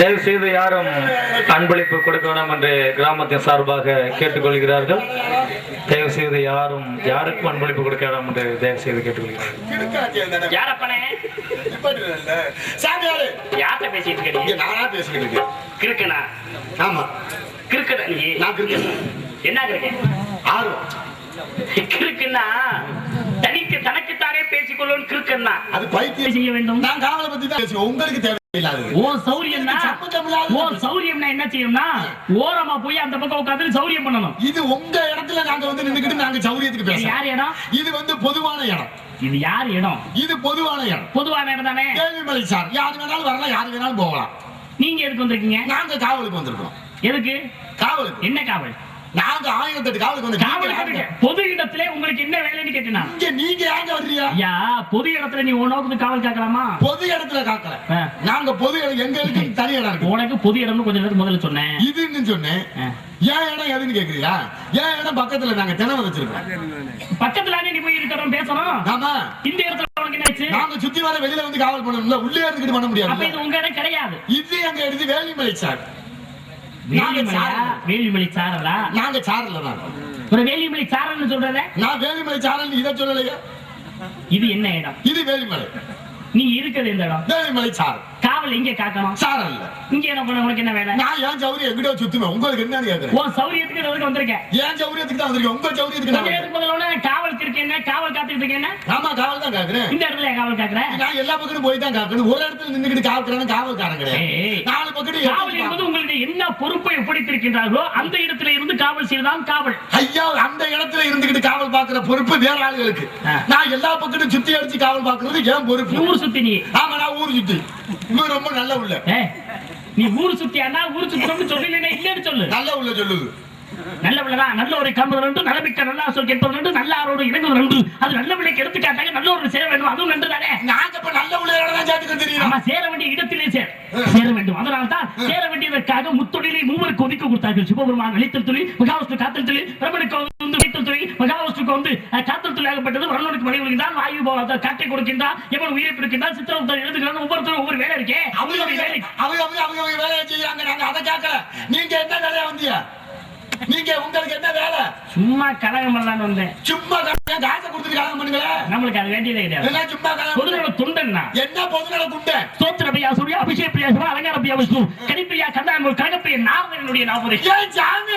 தயவு செய்து யாரும் அன்பளிப்பு கொடுக்க வேண்டாம் என்று கிராமத்தின் சார்பாக கேட்டுக்கொள்கிறார்கள். தயவு செய்து யாரும் யாருக்கும் அன்பளிப்பு கொடுக்க வேண்டாம் என்று தயவு செய்து கேட்டுக்கொள்கிறார்கள் பேசிட்டு நானா பேசிக்கிட்டு இருக்கேன். கிறுக்கனா? ஆமா. கிறுக்கடா நீ? நான் கிருக்கேன் என்ன ஆர்வம். கிறுக்குன்னா தனிக்கு தனக்குத்தானே பேசிக்கொள்ளும் கிறுக்கன்னா அது பைத்தியம். செய்ய வேண்டும்? நான் காவலை பத்தி தான் பேசுவேன். உங்களுக்கு தேவையில்லாதது ஓ சௌரியம்னா சம்மந்தமில்லாத- ஓ சௌரியம்னா என்ன செய்யும்னா ஓரமா போய் அந்த பக்கம் உட்காந்து சௌரியம் பண்ணணும். இது உங்க இடத்துல நாங்க வந்து நின்னுக்கிட்டு நாங்க சௌரியத்துக்கு பேசுறோம். யார் இடம்? இது வந்து பொதுவான இடம். இது யார் இடம்? இது பொதுவான இடம். பொதுவான இடம் தானே? கேள்விமலை சார் யாரு வேணாலும் வரலாம் யாரு வேணாலும் போகலாம். நீங்க எதுக்கு வந்திருக்கீங்க? நாங்க காவலுக்கு வந்திருக்கோம். எதுக்கு? காவலுக்கு. என்ன காவல்? நாங்க ஆயிரத்தி எட்டு காவலுக்கு வந்து. பொது இடத்துல உங்களுக்கு என்ன வேலைன்னு கேட்டேனா இங்க நீங்க ஏங்க வர்றீங்க? ஐயா பொது இடத்துல நீ உனக்கு காவல் காக்கலாமா பொது இடத்துல காக்கல. நாங்க பொது இடம் எங்களுக்கு தனி இடம் இருக்கு. உனக்கு பொது இடம்னு கொஞ்ச நேரத்துக்கு முதல்ல சொன்னேன். இதுன்னு சொன்னேன். ஏன் இடம் எதுன்னு கேக்குறியா ஏன் இடம் பக்கத்துல நாங்க திணற வச்சிருக்கோம். பக்கத்துல நீ போய் இருக்கிறோம் பேசணும். ஆமா. இந்த இடத்துல நாங்க சுத்தி வர வெளியில வந்து காவல் பண்ணணும்ல உள்ளே இருந்துக்கிட்டு பண்ண அப்ப முடியாது இது உங்க இடம் கிடையாது. இது எங்க எடுத்து வேலிமலை சார். வேலிமலை சாரலா. நாங்க சாரல? தான் ஒரு வேலிமலை சாரல்னு சொல்றத நான் வேலிமலை சாரல் இதை சொல்லலையே. இது என்ன இடம்? இது வேலிமலை. நீ இருக்கிறது இந்த இடம்? வேலிமலை சாரல். காவல் எங்க காக்கணும். சாரல். இங்க என்ன பண்ண உனக்கு என்ன வேலை? நான் ஏன் சௌரி எங்கிட்ட சுத்துவேன்? உங்களுக்கு என்னன்னு கேக்குறேன். உன் சௌரியத்துக்கு நான் வந்திருக்கேன்? ஏன் சௌரியத்துக்கு தான் வந்திருக்கேன்? உங்க சௌரியத்துக்கு நான் முதல்ல உடனே காவலுக்கு இருக்கு என்ன? காவல் காத்துக்கிட்டு இருக்க என்ன? ஆமா காவல் தான் கேக்குறேன். இந்த இடத்துல காவல் காக்குற? நான் எல்லா பக்கமும் போய் தான் காக்கணும் ஒரு இடத்துல நின்னுக்கிட்டு காவல்காரன் காவல்காரன் கிடையாது. நாலு பக்கத்து காவல் என்பது உங்களுக்கு என்ன பொறுப்பை ஒப்படைத்திருக்கின்றார்களோ அந்த இடத்துல இருந்து காவல் செய்வதுதான் காவல். ஐயா அந்த இடத்துல இருந்துகிட்டு காவல் பாக்குற பொறுப்பு வேற ஆளுகளுக்கு. நான் எல்லா பக்கமும் சுத்தி அடிச்சு காவல் பாக்குறது ஏன் பொறுப்பு. ஊர் சுத்தி நீ. ஆமா நான் ஊர் சுத்தி. இவன் ரொம்ப நல்ல உள்ள. நீ ஊர் சுத்தியானா ஊர் சுத்தம்னு சொல்லி இல்லைன்னு சொல்லு. நல்ல உள்ள சொல்லுது. நல்ல பிள்ளைதான் நல்ல ஒரு கம்பது நன்று நலமிக்க நல்லா சொல் கேட்பது நன்று நல்ல ஆரோடு இணங்குவது நன்று. அது நல்ல பிள்ளைக்கு எடுத்துக்காட்டாங்க நல்ல ஒரு சேர வேண்டும் அதுவும் நன்று தானே நாங்க இப்ப நல்ல உள்ளோட தான் சேர்த்துக்க தெரியும். நம்ம சேர வேண்டிய இடத்திலே சேர் சேர வேண்டும். அதனால தான் சேர வேண்டியதற்காக முத்தொழிலை மூவருக்கு ஒதுக்க கொடுத்தார்கள். சிவபெருமான் அளித்தல் தொழில் மகாவிஷ்ணு காத்தல் தொழில் பிரபனுக்கு வந்து வைத்தல் தொழில் மகாவிஷ்ணுக்கு வந்து காத்தல் தொழில் ஆகப்பட்டது. வரணுக்கு மணி விழுகின்றான் வாயு காட்டை கொடுக்கின்றான் எவன் உயிரை பிடிக்கின்றான் சித்திரம் எழுதுகிறான் ஒவ்வொருத்தரும் ஒவ்வொரு வேலை இருக்கே. அவங்க வேலை. அவங்க அவங்க வேலையை செய்யறாங்க நாங்க அதை கேட்கல. நீங்க என்ன வேலையா வந்தீங்க? நீங்க உங்களுக்கு என்ன வேலை? சும்மா கலகம் பண்ணலான்னு வந்தேன். சும்மா கலகம் காசை கொடுத்துட்டு கலகம் பண்ணுங்களேன் நம்மளுக்கு அது வேண்டியதே கிடையாது. என்ன சும்மா கலகம்? பொதுநல துண்டன்னா? என்ன பொதுநல குண்டை ஸ்தோத்திர பிரியா சூர்யா அபிஷேக் பிரியா சிவா அலங்கார பிரியா விஷ்ணு கணிப்பிரியா கந்தாங்கூர் கனகப்பிரியா நாரதனுடைய நாமதை ஏன் சாமி?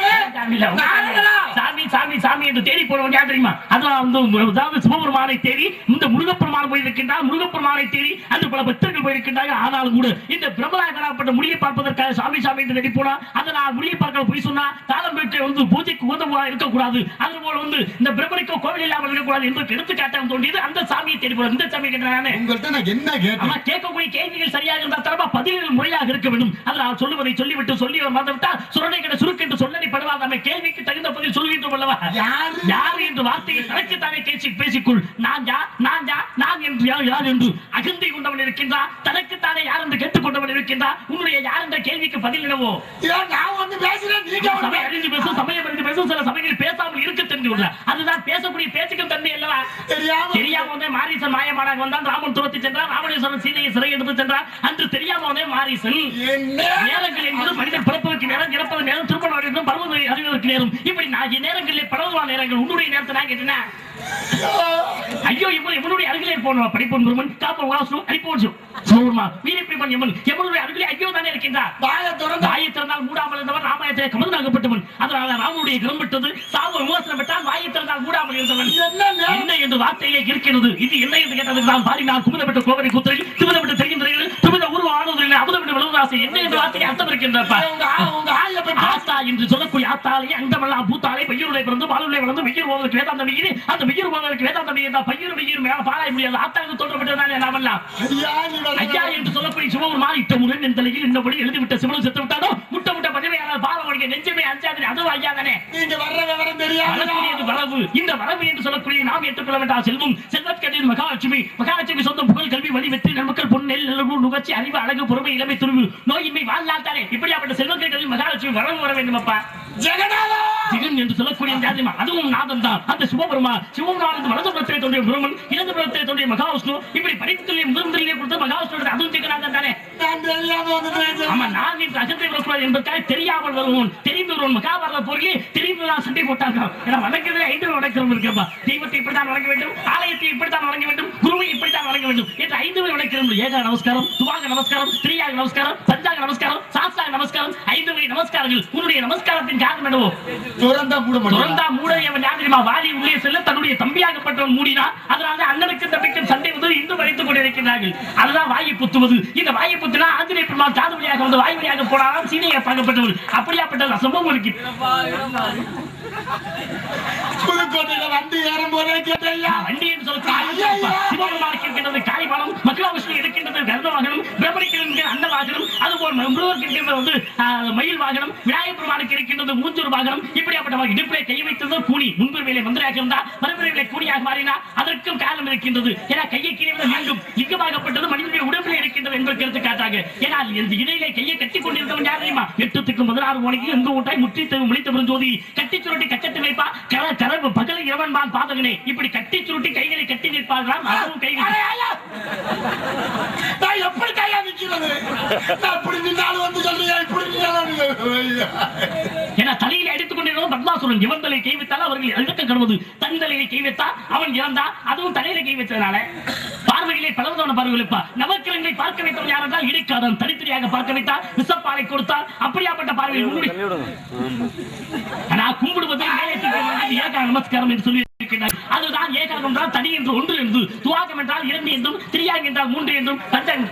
சாமி சாமி சாமி என்று தேடி போனவன் யார் தெரியுமா? அதான் வந்து அதாவது சிவபெருமானை தேடி இந்த முருகப்பெருமான் போயிருக்கின்றார் முருகப்பெருமானை தேடி அந்த பல பக்தர்கள் போயிருக்கின்றாங்க ஆனாலும் கூட இந்த பிரபலாகராப்பட்ட முடியை பார்ப்பதற்காக சாமி சாமி என்று தேடி போனா அதை நான் முடியை பார்க்க போய் சொன்னா தாளம் வீட்டை வந்து பூஜைக்கு உதவா இருக்கக்கூடாது. அது போல வந்து இந்த பிரபலிக்கோ கோவில் இல்லாமல் இருக்கக்கூடாது என்று எடுத்துக்காட்டாக தோன்றியது. அந்த சாமியை தேடி இந்த சாமி கேட்டானே நான். என்ன கேட்டேன்? கேட்கக்கூடிய கேள்விகள் சரியாக இருந்தால் தரமா பதில்கள் முறையாக இருக்க வேண்டும். அதனால் சொல்லுவதை சொல்லிவிட்டு சொல்லி மறந்துவிட்டால் சுரண்டை கிட சுருக்கு என்று சொல்லி படுவார் நம்ம கேள்விக்கு தகுந்த பதில் சொல்கின்றோம் அல்லவா? யாரு? யார் என்று வார்த்தையை தனக்கு தானே பேசி பேசிக்கொள். நான் யார் நான் யார் நான் என்று யார் யார் என்று அகந்தை கொண்டவன் இருக்கின்றார் தனக்கு தானே யார் என்று கேட்டுக்கொண்டவன் இருக்கின்றார் உன்னுடைய யார் என்ற கேள்விக்கு பதில் ஏன் நான் ஒண்ணு பேசுறேன் நீங்க சமயம் அறிந்து பேசும் சமயம் அறிந்து பேசும் சில சமயங்களில் பேசாமல் இருக்க தெரிந்து கொள்ள. அதுதான் பேசக்கூடிய பேச்சுக்கும் தன்மை அல்லவா? தெரியாம வந்தே மாரீசன் மாயமானாக வந்தான் ராமன் துரத்தி சென்றார் ராவணேஸ்வரன் சீதையை சிறை எடுத்து சென்றார் அன்று தெரியாம வந்தே மாரீசன் நேரங்கள் என்பது மனிதன் பிறப்பதற்கு நேரம் இறப்பது நேரம் அறிவதும் பருவதை அறிவதற்கு நேரம். இப்படி நான் நேரங்களிலே பலவா நேரங்கள் உன்னுடைய நேரத்தை நான் கேட்டேன் ஐயோ இவன் எவனுடைய அருகிலே போனோம் படிப்போன் பெருமன் காப்ப வாசு அடிப்போன் சோர்மா. வீரப்பிடிப்பன் எவன் எவனுடைய அருகிலே ஐயோ தானே இருக்கின்றார். வாய திறந்து வாயை திறந்தால் மூடாமல் இருந்தவன் ராமாயத்திலே கமதனாகப்பட்டவன் அதனால ராமனுடைய கிளம்பிட்டது சாவு விமோசனம் பெற்றால் வாயை திறந்தால் மூடாமல் இருந்தவன். என்ன என்று வார்த்தையிலே இருக்கிறது இது என்ன என்று கேட்டதுக்கு நான் பாடினார் குமுதப்பட்ட கோவரை குத்திரில் துமிதப்பட்ட விழுதாசை என்ன என்று வார்த்தைக்கு அர்த்தம் இருக்கின்றப்ப? உங்க ஆ- உங்க ஆய பத்தி ஆத்தா என்று சொல்லக்கூடிய ஆத்தாலே அண்டமெல்லாம் பூத்தாலே பையருடைய பிறந்து பாலுடைய வளர்ந்து வெய்யர் போவதற்கு வேதாந்த மீறி அந்த வெய்யர் போவதற்கு வேதாந்த மீறி இருந்தால் பையர் வெய்யர் மேல பாராய முடியாது. ஆத்தாவுக்கு தோன்றப்பட்டதானே நாமெல்லாம் ஐயா என்று சொல்லக்கூடிய சிவபெருமான் இட்ட முரண் என் தலையில் இன்னபடி எழுதிவிட்ட சிவனும் செத்து விட்டானோ? முட்டை முட்டை பதவியாளர் பாலம் அடிக்க நெஞ்சமே அஞ்சாது அதுவும் ஐயா தானே நீங்க வர்ற விவரம் வரக்கூடியது வரவு இந்த வரவு என்று சொல்லக்கூடிய நாம் ஏற்றுக்கொள்ள வேண்டாம் செல்வம். செல்வக்கடின் மகாலட்சுமி. மகாலட்சுமி சொந்த புகழ் கல்வி வழி வெற்றி நன்மக்கள் பொன் நெல் நிலவு நுகர்ச்சி அறிவு அழகு பொறுமை இளமை துருவு. நோயின்மை வாழ்நாள் தானே? இப்படியாப்பட்ட செல்வக்கடின் மகாலட்சுமி வரவு வர வேண்டும் அப்பா ஜெகநாதா! ஜெகன் என்று சொல்லக்கூடிய ஜாதிமா அதுவும் நாதம் தான். அந்த சிவபெருமா சிவபெருமானது வலதுபுறத்திலே தோன்றிய பிரம்மன் தோன்றிய மகாவிஷ்ணு இப்படி படிப்புகளிலே முதன்முறையிலே கொடுத்த மகாவிஷ்ணு அதுவும் ஜெகநாதன் தானே? ஆமா நான் அகத்தை என்பதற்காக தெரியாமல் வருவோம் தெரிந்து வருவோம் மகாபாரத போரிலே தெரிந்துதான் சண்டை போட்டார்கள். ஏன்னா வணங்குறதே ஐந்து வணக்கம் இருக்கப்பா தெய்வத்தை இப்படித்தான் வணங்க வேண்டும் ஆலயத்தை இப்படித்தான் வணங்க வேண்டும் குருவை இப்படித்தான் வணங்க வேண்டும். என்று ஐந்து வகை வணக்கம் ஏக நமஸ்காரம் துவாக நமஸ்காரம் திரியாக நமஸ்காரம் பஞ்சாங்க நமஸ்காரம் சாஸ்தாங்க நமஸ்காரம் ஐந்து வகை நமஸ்காரங்கள். உன்னுடைய நமஸ்காரத்தின் காரணம் என்னவோ? துறந்தா மூட துறந்தா மூடையவன் யார் தெரியுமா? வாலி உள்ளே செல்ல தன்னுடைய தம்பியாகப்பட்டவன் மூடினான் அதனால அண்ணனுக்கு தம்பிக்கும் சண்டை வந்து இன்று வரைத்துக் கொண்டிருக்கிறார்கள். அதுதான் வாயை புத்துவது. இந்த வாயை புத்தினா ஆஞ்சநேய பெருமாள் காது வழியாக வந்து வாய் வழியாக போனாலும் சீனியை பார்க்கப்பட்டவர் அப்படியாப்பட்ட சம்பவம் இருக்கு. புதுக்கோட்டையில வண்டி ஏறும் போதே கேட்டையா வண்டி என்று சொல்லக்கூடிய சிவபெருமானுக்கு இருக்கின்றது காளிபாலம் மக்களாவிஷ்ணு இருக்கின்றது கருத வாகனம் பிரபலிக்கு இருக்கின்ற அந்த வாகனம் அதுபோல் முருகருக்கு இருக்கின்றது வந்து மயில் வாகனம் விநாயகர் பெருமானுக்கு இருக்கின்றது மூஞ்சூர் வாகனம் இப்படியாப்பட்ட இடுப்பிலே கை வைத்தது கூலி முன்பிரிவிலே மந்திராக இருந்தா மறுபிரிவிலே கூலியாக மாறினா அதற்கும் காலம் இருக்கின்றது. ஏன்னா கையை கீழே விட மீண்டும் லிங்கமாகப்பட்டது மனிதனுடைய உடம்பிலே இருக்கின்றது என்பதற்கு எடுத்துக்காட்டாக. ஏன்னா இந்த இடையிலே கையை கட்டி கொண்டிருந்தவன் யார் தெரியுமா? எட்டுத்துக்கும் பதினாறு மணிக்கு எங்கு ஊட்டாய் முற்றி முடித்த ஜோதி. கட்டி சுருட்டி கச்சத்து வைப்பா கர கரவு பகல இரவன் பான் பாதகனே. இப்படி கட்டி சுருட்டி கைகளை கட்டி நிற்பார்களாம் அதுவும் கைகள் நான் எப்படி கையா நிக்கிறது நான் இப்படி நின்னாலும் வந்து சொல்றியா இப்படி நின்னாலும் வந்து- என தலையில அடித்துக் கொண்டிருந்தவன் பத்மாசுரன். இவன் தலையை கை வைத்தால் அவர்கள் அழுக்க கடுவது தன் தலையில கை வைத்தால் அவன் இறந்தா அதுவும் தலையில கை வச்சதுனால பார்வையிலே பலவிதமான பார்வை வைப்பா நவக்கிரங்களை பார்க்க வைத்தவன் யார் என்றால் இடைக்காரன் தனித்தனியாக பார்க்க வைத்தால் விசப்பாலை கொடுத்தால் அப்படியாப்பட்ட பார்வையில் நான் கும்பிடுவது ஏகா நமஸ்காரம் என்று சொல்லி இருக்கின்றார். அதுதான் ஏகாகம் என்றால் தனி என்று ஒன்று என்று துவாகம் என்றால் இரண்டு என்றும் திரியாகம் என்றால் மூன்று என்றும் பஞ்சம்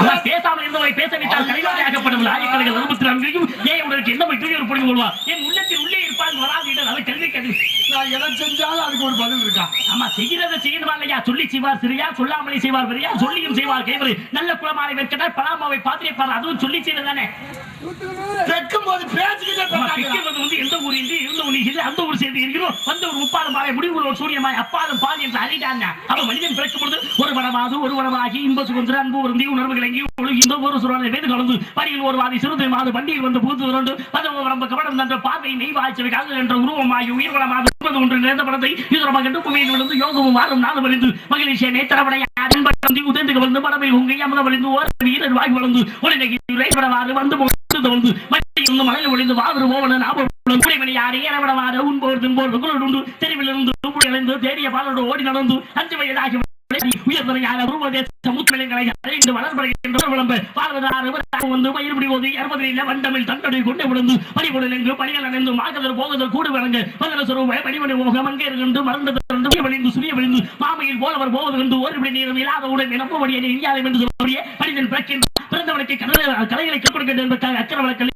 அவர் பேசாமல் இருந்தவரை பேச வைத்தால் கலைவாதியாகப்படும் ஆயக்கலைகள் அறுபத்தி நான்கையும் ஏன் உனக்கு என்ன பெரிய ஒரு பொழிவு கொள்வா என் உள்ளத்தில் உள்ளே இருப்பான் வராது அதை கல்வி கல்வி நான் எதை செஞ்சாலும் அதுக்கு ஒரு பதில் இருக்கா? ஆமா செய்கிறத செய்யணுமா இல்லையா? சொல்லி செய்வார் சிறியா சொல்லாமலே செய்வார் பெரியா சொல்லியும் செய்வார் கைவரு. நல்ல குளமாலை வைக்கிறார் பலாமாவை பாத்திரப்பார் அதுவும் சொல்லி செய்வதானே வைக்கும் போது பேசிக்கிட்டே வந்து எந்த ஊர் இருந்த ஊர் இல்லை அந்த ஊர் சேர்ந்து இருக்கிறோம். வந்த ஒரு முப்பாலும் மாலை முடிவு ஒரு சூரியமாய் அப்பாலும் பால் என்று அறிவிட்டாங்க அவ மனிதன் பிறக்கும் பொழுது ஒரு வனமாது ஒரு வனமாகி இன்ப சுதந்திர அன்பு ஒரு உணர்வு கிளங்கி ஒழுகின்ற ஒரு சுரனை வேது கலந்து வரியில் ஒரு வாதி சிறுத்தை மாது வண்டியில் வந்து பூத்து இரண்டு பதவ வரம்ப கபடம் தன்ற பார்வை நெய் வாய்ச்சவை காதல் என்ற உருவமாகி உயிர்வளமாக வளமாது ஒன்று நிறைந்த படத்தை யுதரமாக கண்டு புவியில் விழுந்து யோகமும் வாரும் நாளும் வலிந்து மகிழ்ச்சியை நேத்திரப்படைய அன்பி உதந்து கவர்ந்து படமை உங்கை அமல வலிந்து ஓர வீரர் வாய் வளர்ந்து உடனே இறைவடவாறு வந்து முகந்து வந்து மட்டியில் மலையில் ஒளிந்து வாவரு ஓவன நாபம் குடிமணி யாரே உண்போர் தின்போர் வெகுளோடு தெருவிலிருந்து தேடிய பாலோடு ஓடி நடந்து அஞ்சு வயதாகி உயர்ந்த யார உருவதேச அடைந்து வளர்படுகின்ற விளம்பு. வாழ்வதாறு வந்து தண்டனை கொண்டு விழுந்து பணிபொருள் எங்கு பணிகள் அணைந்து மாகதர் போகதர் கூடு பணிமணி இருந்து மறந்து சுரிய மாமையில் போலவர் போவது என்று ஒரு நேரம் இல்லாத உடன் நினப்பு வழியை இந்தியாவை என்று சொல்லக்கூடிய மனிதன் பிறக்கின்ற பிறந்தவனுக்கு கலைகளை கற்படுகின்ற அக்கற வழக்கில்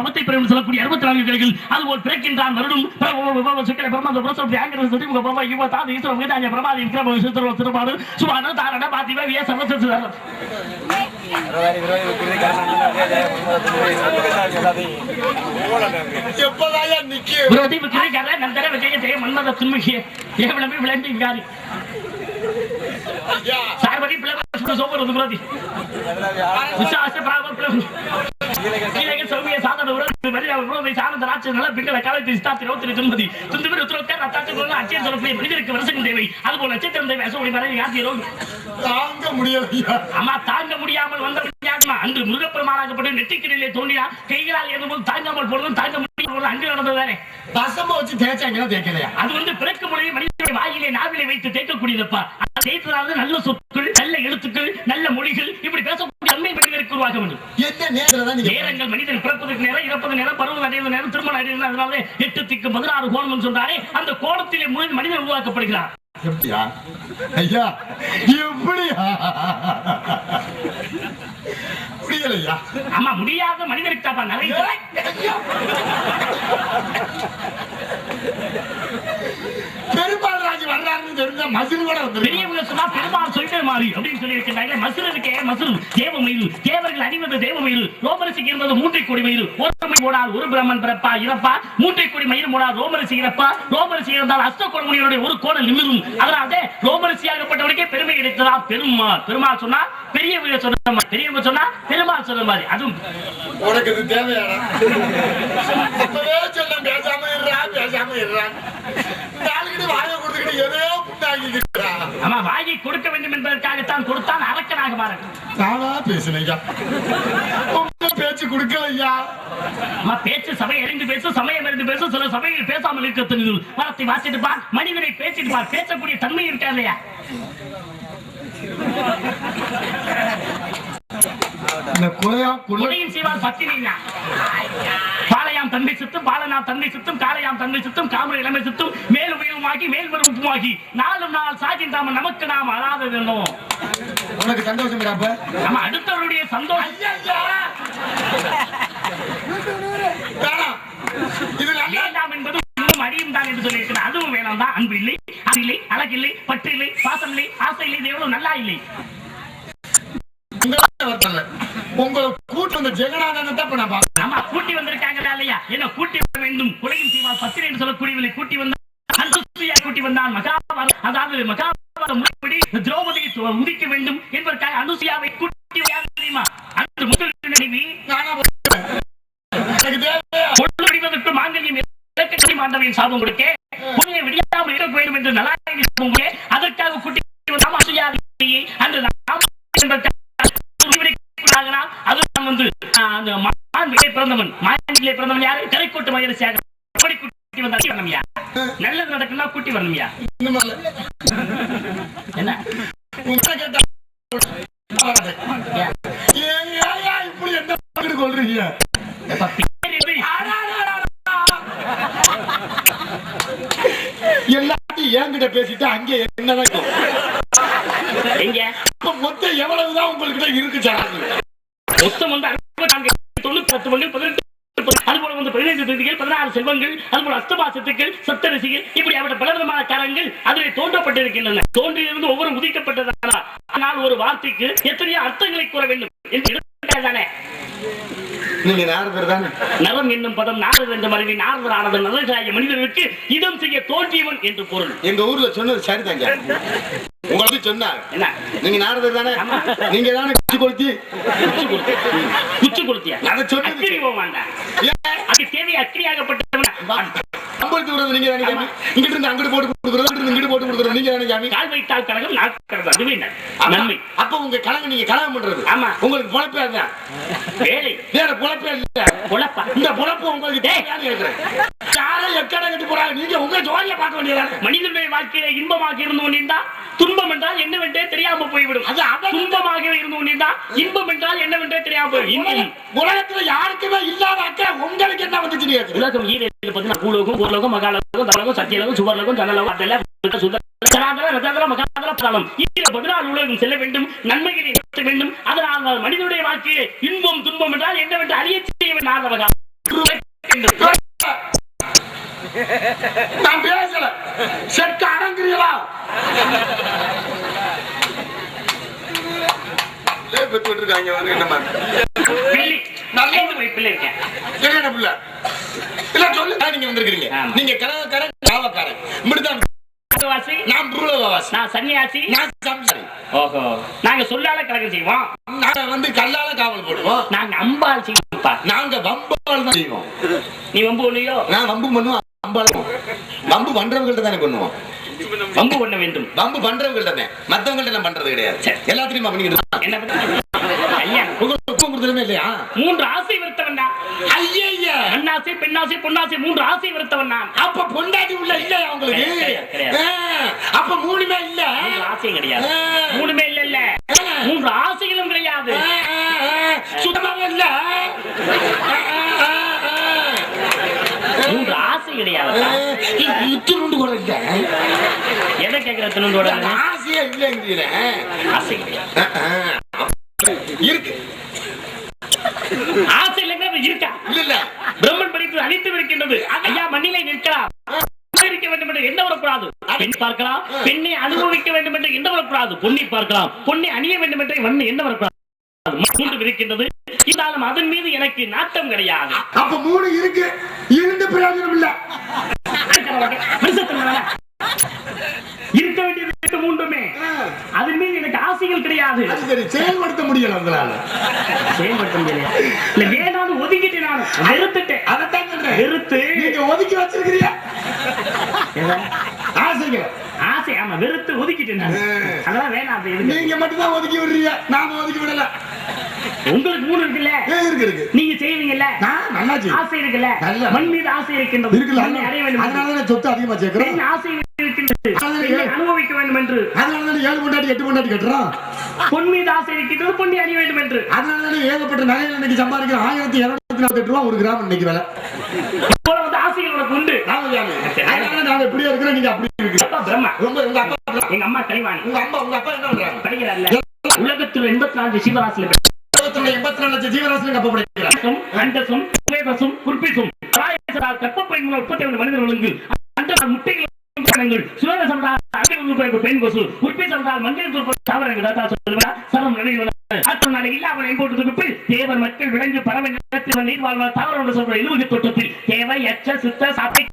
அவத்தை சொல்லக்கூடிய அறுபத்தி தாரண நந்தர விஜய ஜெய மன்மத துன்மிகிய ஏவனமே சார்வதி பிள்ளை சோபர் வந்து விரோதி விசாச பிராப பிளவு கீழே சௌமிய சாதன விரோதி கொள்ள சொல்லக்கூடிய மனிதருக்கு வருஷம் தேவை அதுபோல் நட்சத்திரம் தேவை அசோடி மறை தாங்க முடியலையா? அம்மா தாங்க முடியாமல் வந்த அன்று முருகப்பெருமானாகப்பட்டு நெற்றிக்கிடையிலே தோண்டியா கைகளால் ஏதும்போது தாங்காமல் போடுவோம் தாங்க முடியாமல் அங்கு நடந்ததானே பசம்ப வச்சு தேய்ச்சாங்களா தேய்க்கலையா? அது வந்து பிறக்கும் பொழுது மனிதனுடைய வாயிலே நாவிலே வைத்து தேய்க்கக்கூடியதப்பா. அது தேய்த்ததால நல்ல சொற்கள் நல்ல எழுத்துக்கள் நல்ல மொழிகள் இப்படி பேசக்கூடிய தன்மை மனிதருக்கு உருவாக வேண்டும் எந்த நேரத்துல நேரங்கள் மனிதன் பிறப்பதற்கு நேரம் இறப்பது நேரம் பருவம் அடைவது நேரம் திருமணம் அடைவது அதனால எட்டு திக்கு பதினாறு கோணம் சொல்றாரே அந்த கோணத்திலே மனிதன் உருவாக்கப்படுகிறார் எப்படியா? ஐயா எப்படியா முடியலையா? ஆமா முடியாத மனிதனுக்கு தாப்பா நிறைய தெரிஞ்ச மசில் கூட வந்துருக்கு. பெரியவங்க சொன்னா பெருமாள் சொல்லிட்டு மாறி அப்படின்னு சொல்லி இருக்கின்றாங்க மசுல் இருக்கே மசுல் தேவ மயில். தேவர்கள் அறிவது தேவ மயில். ரோமரசிக்கு இருந்தது மூன்றை கோடி மயில். ஒருமை போடால் ஒரு பிரம்மன் பிறப்பா? இறப்பா? மூன்றை கோடி மயில் போடால் ரோமரசி இறப்பா? ரோமரசி இருந்தால் அஷ்ட கோடமுனிகளுடைய ஒரு கோணம் நிமிரும். அதனால ரோமரசியாகப்பட்டவனுக்கே பெருமை கிடைத்ததா? பெருமாள். பெருமாள் சொன்னா பெரியவங்க சொன்ன மாதிரி பெரியவங்க சொன்னா பெருமாள் சொன்ன மாதிரி. அதுவும் உனக்கு இது தேவையாடா? சொல்ல பேசாம இருறா பேசாம இருறா வாயை கொடுத்துக்கிட்டு எதையோ புண்ணாக்கிக்கிறா ஆமா வாயை கொடுக்க வேண்டும் என்பதற்காகத்தான் கொடுத்தான் அரக்கனாக மாறன் நானா பேசுனையா உங்க பேச்சு கொடுக்கலையா அம்மா பேச்சு சபை அறிந்து பேசு சமயம் அறிந்து பேசு சில சபைகள் பேசாமல் இருக்க தெரியுது வார்த்தை வாசிட்டு பார் மனிதனை பேசிட்டு பார் பேசக்கூடிய தன்மை இருக்கா இல்லையா? இந்த குறையா செய்வார் பாலையாம் தன்மை சுத்தும் பாலனாம் தன்மை சுத்தும் காளையாம் தன்மை சுத்தும் காமர இளமை சுத்தும் மேல் உயரமாகி மேல் வரும் உப்புமாகி நாளும் நாள் சாகின்றாம நமக்கு நாம் அழாத வேண்டும் உனக்கு சந்தோஷம் நம்ம அடுத்தவருடைய சந்தோஷம். வேணாம். இது வேண்டாம் என்பது இன்னும் அடியும் தான் என்று சொல்லியிருக்கிறேன் அதுவும் வேணாம் தான். அன்பு இல்லை அது இல்லை அழகு இல்லை பற்று இல்லை பாசம் இல்லை ஆசை இல்லை இது எவ்வளவு நல்லா இல்லை. உங்களை கூட்டு வந்த ஜெகநாதனை தான் நான் ஆமா கூட்டி வந்திருக்காங்களா இல்லையா? என்ன கூட்டி வர வேண்டும். குலையும் செய்வார். பத்திரை என்று சொல்லக்கூடியவர்களை கூட்டி வந்தான் அனுசுயா கூட்டி வந்தான். மகாபாரதம் அதாவது மகாபாரத முறைப்படி திரௌபதியை உதிக்க வேண்டும் என்பதற்காக அனுசுயாவை கூட்டி தெரியுமா? அந்த முதல் நினைவி கொள்ளு விடுவதற்கு மாங்கல்யம் மாண்டவின் சாபம் கொடுக்க புண்ணிய விடியாமல் இருக்க வேண்டும் என்று நலாயணி சாபம் கொடுக்க அதற்காக கூட்டி வந்தாம் அனுசுயாவை அன்று நாம் என்பதற்காக முடிவெடுக்கிறார்களா? அது நாம் வந்து ஆ, அந்த மான்விலே பிறந்தவன் மான்விலே பிறந்தவன் யாரு? கரைக்கோட்டு மகிழ்ச்சியாக அப்படி கூட்டி வந்தா வரணும்யா? நல்லது நடக்குன்னா கூட்டி வரணும்யா? என்ன? இப்படி என்ன கொள்றீங்க? எல்லாத்தையும் என்கிட்ட பேசிட்டு அங்கே என்னதான். எங்க? மொத்தம் எவ்வளவுதான் உங்ககிட்ட இருக்கு சாராது மொத்தம் வந்து அறுபத்தி நான்கு தொண்ணூத்தி பத்து பங்கு பதினெட்டு அதுபோல வந்து பதினைந்து திதிகள் பதினாறு செல்வங்கள் அதுபோல அஸ்தமா சத்துக்கள் சப்தரிசிகள் இப்படி அவற்றை பலவிதமான கரங்கள் அதில் தோன்றப்பட்டிருக்கின்றன. தோன்றியிருந்து ஒவ்வொரு உதிக்கப்பட்டதானா? ஆனால் ஒரு வார்த்தைக்கு எத்தனையோ அர்த்தங்களை கூற வேண்டும் என்று தானே. நீங்க நாரதர் தானே? நரம் என்னும் பதம் நாரதர் என்ற மனைவி நாரதர் ஆனது நரசாய மனிதர்களுக்கு இதம் செய்ய தோன்றியவன் என்று பொருள். எங்க ஊர்ல சொன்னது சரிதாங்க உங்களுக்கு என்ன? நீங்க நாரதர் தானே? ஆமா. நீங்க தானே குச்சி கொளுத்தி குச்சி கொடுத்தியா குச்சி கொடுத்தியா அதை சொன்னது அக்கினி போவாண்டா ஏன்? அது தேவை அக்கினியாகப்பட்டவன் அம்பளுக்கு விடுறது நீங்க தானே சாமி இங்கிட்டு இருந்து அங்கிட்டு போட்டு கொடுக்குறது? அங்கிட்டு இருந்து இங்கிட்டு போட்டு கொடுக்குறது? நீங்க தானே சாமி கால் வைத்தால் கழகம் நாட்கிறது அதுவே ந- அப்ப- நன்மை. அப்ப உங்க கலங்க நீங்க கலகம் பண்றது. ஆமா. உங்களுக்கு பொழப்பே அதுதான். வேலை. வேற பொழப்பே இல்ல. குழப்பா இந்த பொழப்பு உங்களுக்கு தேவையான்னு கேட்கிறேன் யாரும் எக்கட கட்டி போறாங்க? நீங்க உங்க ஜோலிய பார்க்க வேண்டியதானே. மனிதனுடைய வாழ்க்கையில இன்பமாக இருந்து கொண்டிருந்தா என்றால் என்னவென்றே தெரியாம போய்விடும். அது அவன் துன்பமாக இருந்து கொண்டிருந்தா இன்பம் என்றால் என்னவென்றே தெரியாம போய் இன்பம் உலகத்துல யாருக்குமே இல்லாத அக்கறை உங்களுக்கு என்ன வந்துச்சு கேட்கிறேன் உலகம் ஈரேழு பார்த்தீங்கன்னா பூலோகம் பூலோகம் மகாலோகம் தலகம் சத்தியலோகம் சுவர்லோகம் ஜனலோகம் அதெல்லாம் உலகம் செல்ல வேண்டும் நன்மைகளை நடத்த வேண்டும். அதனால் தான் மனிதனுடைய வாழ்க்கையிலே இன்பம் துன்பம் என்றால் என்னவென்று அறிய செய்ய. வேண்டும். நான் பேசல. செக்க அடங்குறீங்களா? இருக்காங்க நல்ல- பிள்ளை இருக்கேன். என்ன பிள்ளை? இல்ல சொல்லுங்க நீங்க வந்திருக்கீங்க. நீங்க கலவக்காரன் காவக்காரன். இப்படிதான் வாசி நான் புருவவாசி நான் சன்னியாசி. நான் சம்சாரி. ஓஹோ. நாங்க சொல்லால கலகம் செய்வோம். நாங்க வந்து கல்லால காவல் போடுவோம். நாங்க செய்வோம்ப்பா. நாங்க வம்பால் தான் செய்வோம். நீ வம்பு நான் வம்பு பண்ணுவோம் அம்பால் வம்பு பண்றவங்கள்ட்ட தானே பண்ணுவோம். வம்பு பண்ண வேண்டும். வம்பு பண்றவங்கள்ட்ட தானே. மத்தவங்கள்ட்ட எல்லாம் பண்றது கிடையாது. சரி. எல்லாத்தையும் பண்ணிக்கிட்டு. என்ன இல்லையா? மூன்று ஆசை விருத்தவன் நான். ஐயா பெண்ணாசை பெண்ணாசை பொன்னாசை மூன்று ஆசை விருத்தவன் நான். அப்ப பொண்டாட்டி உள்ள இல்லையா உங்களுக்கு அப்ப மூணுமே இல்ல? ஆசையும் கிடையாது. மூணுமே இல்ல இல்ல. மூன்று ஆசைகளும் கிடையாது. சுத்தமாவே இல்ல. மூன்று ஆசை கிடையாது எதை கேட்கிற ஆசையே ஆசை. இருக்கு. ஆசை இருக்கா? இல்ல இல்ல. பிரம்மன் படிப்பு அனைத்து இருக்கின்றது ஐயா மண்ணிலே நிற்கலாம். வேண்டும் என்று என்ன வரக்கூடாது பெண் பார்க்கலாம் பெண்ணை அனுபவிக்க பார்க்கக்கூடாது பொன்னி பார்க்கலாம் பொன்னி அணிய வேண்டும் என்ற என்ன வரக்கூடாது இருக்கின்றது இருந்தாலும் அதன் மீது எனக்கு நாட்டம் கிடையாது. அப்ப மூணு இருக்கு. இருந்து பிரயோஜனம் இல்ல? இருக்க வேண்டியது இருக்கு மூன்றுமே. அதன் மீது எனக்கு ஆசைகள் கிடையாது. செயல்படுத்த முடியல உங்களால. செயல்படுத்த முடியலையா? இல்ல வேணாம்னு ஒதுக்கிட்டு நான். வெறுத்துட்டேன். அதைத்தான் சொல்றேன். வெறுத்து. நீங்க ஒதுக்கி வச்சிருக்கிறீங்க. ஆசைங்க ஆசை. ஆமா வெறுத்து ஒதுக்கிட்டேன் நான். அதெல்லாம் வேணாம்? நீங்க மட்டும் தான் ஒதுக்கி விடுறீங்க. நாம ஒதுக்கி விடல. உங்களுக்கு மூணு இருக்குல்ல? இருக்கு இருக்கு. நீங்க செய்வீங்கல்ல? நான் நல்லா ஆசை இருக்குல்ல. மண் மீது ஆசை இருக்கின்றது. இருக்குல்ல அடைய வேண்டும். அதனால தான் சொத்து அதிகமா சேர்க்கிறோம். ஆசை இருக்கின்றது? அனுபவிக்க வேண்டும் என்று அதனால தானே ஏழு கொண்டாடி எட்டு கொண்டாடி கட்டுறோம். பொன் மீது ஆசை இருக்கின்றது பொண்ணை அணிய வேண்டும் என்று அதனால தானே ஏகப்பட்ட நகைகள் இன்னைக்கு சம்பாதிக்கிற ஆயிரத்தி இருநூத்தி நாற்பத்தி ரூபா ஒரு கிராம் இன்னைக்கு விலை. வந்து ஆசைகள் உனக்கு உண்டு. அதனால நான் எப்படியே இருக்கிறேன் நீங்க அப்படி பிரம்மா. ரொம்ப உங்க அப்பா எங்க அம்மா கலைவாணி உங்க அம்மா உங்க அப்பா என்ன பண்றாங்க படிக்கிறார்ல உலகத்தில் எண்பத்தி நான்கு சிவராசில எண்பத்தி நாலு லட்சம் ஜீவராசிலும் கப்ப படைக்கிறார் பெண்ணும், அண்டசும் குர்பிசும் ராயசரால் கற்பப்பை முப்பத்தி ஏழு மனிதர்களுக்கு அண்டசால் முட்டைகள் பெண் கொசு தாவரங்கள் சரம் நினைவு தேவர் மக்கள் விலங்கு பறவை நீர் வாழ்வார் தாவரம் சொல்ற இலுவகை தோட்டத்தில் தேவை எச்ச சித்த சாப்பை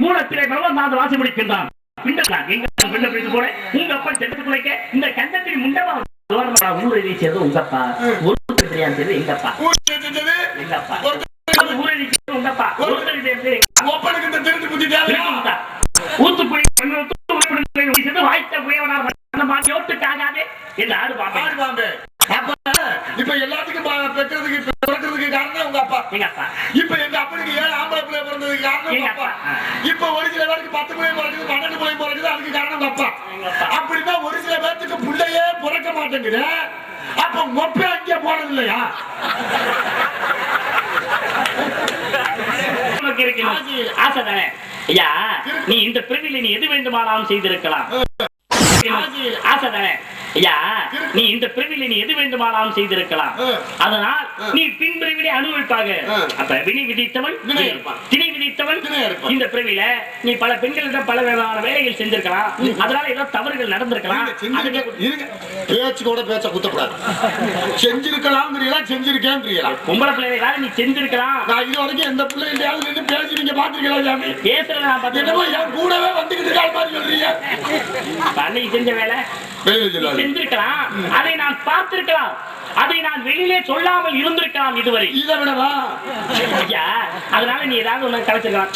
மூலத்திலே பிரம்மநாத வாசி முடிக்கின்றான் பிண்டலாம் எங்க பிண்ட பிடித்து போட உங்க அப்பா செத்து குலைக்க இந்த கண்டத்தின் முண்டமா தோரமா ஊரை சேர்ந்து உங்க அப்பா ஒரு தெரியாது சேர்ந்து எங்க அப்பா ஊர் செஞ்சது எங்க அப்பா ஊரை சேர்ந்து உங்க அப்பா ஒரு சேர்ந்து ஒப்பனுக்கு இந்த திருட்டு புத்தி தேவையா ஊத்துக்குடி சேர்ந்து வாய்த்த புயவனார் அந்த மாதிரி ஓட்டுக்காகாதே என்று ஆடு பாப்பேன் ஆடு பாம்பு அப்ப இப்ப எல்லாத்துக்கும் பா- பெற்றதுக்கு பிறக்கிறதுக்கு காரணம் உங்க அப்பா எங்க அப்பா இப்ப எங்க அப்பனுக்கு ஏழு ஆம்பளை பிள்ளை பிறந்ததுக்கு காரணம் உங்க எங்க அப்பா அப்பா. இப்ப ஒரு சில பேருக்கு பத்து பிள்ளை பிறக்குது பன்னெண்டு பிள்ளை பிறக்குது அதுக்கு காரணம் உங்க அப்பா எங்க அப்பா. அப்படின்னா ஒரு சில பேர்த்துக்கு பிள்ளையே பிறக்க மாட்டேங்குது அப்ப மொப்பை அங்கே போனது இல்லையா ஆசைதானே ஐயா நீ இந்த பிரிவில நீ எது வேண்டுமானாலும் செய்திருக்கலாம். ஆசைதானே ஐயா நீ இந்த பிரிவில நீ எது வேண்டுமானாலும் செய்திருக்கலாம். அதனால் நீ பின் பிரிவினை அனுபவிப்பாக அப்ப வினை விதித்தவன். திணை விதித்தவன். இந்த பிரிவில நீ பல பெண்களிடம் பல விதமான வேலைகள் செஞ்சிருக்கலாம். அதனால ஏதோ தவறுகள் நடந்திருக்கலாம். பேச்சு கூட பேச்ச குத்தப்படாது செஞ்சிருக்கலாம்ங்கிறீங்களா செஞ்சிருக்கேன்றீங்களா பொம்பளை பிள்ளைகளை நீ செஞ்சிருக்கலாம். நான் இது வரைக்கும் எந்த பிள்ளைகிட்டயாவது நின்று பேசி நீங்க என்னமோ பார்த்து என் கூடவே வந்துகிட்டு இருக்காள் மாதிரி சொல்றீங்க. அன்னைக்கு செஞ்ச வேலை. செஞ்சிருக்கலாம். அதை நான் பார்த்திருக்கலாம். அதை நான் வெளியிலே சொல்லாமல் இருந்திருக்கலாம் இதுவரை. இதை விடவா? ஐயா அதனால நீ ஏதாவது ஒண்ணு கலைச்சிருக்கலாம்.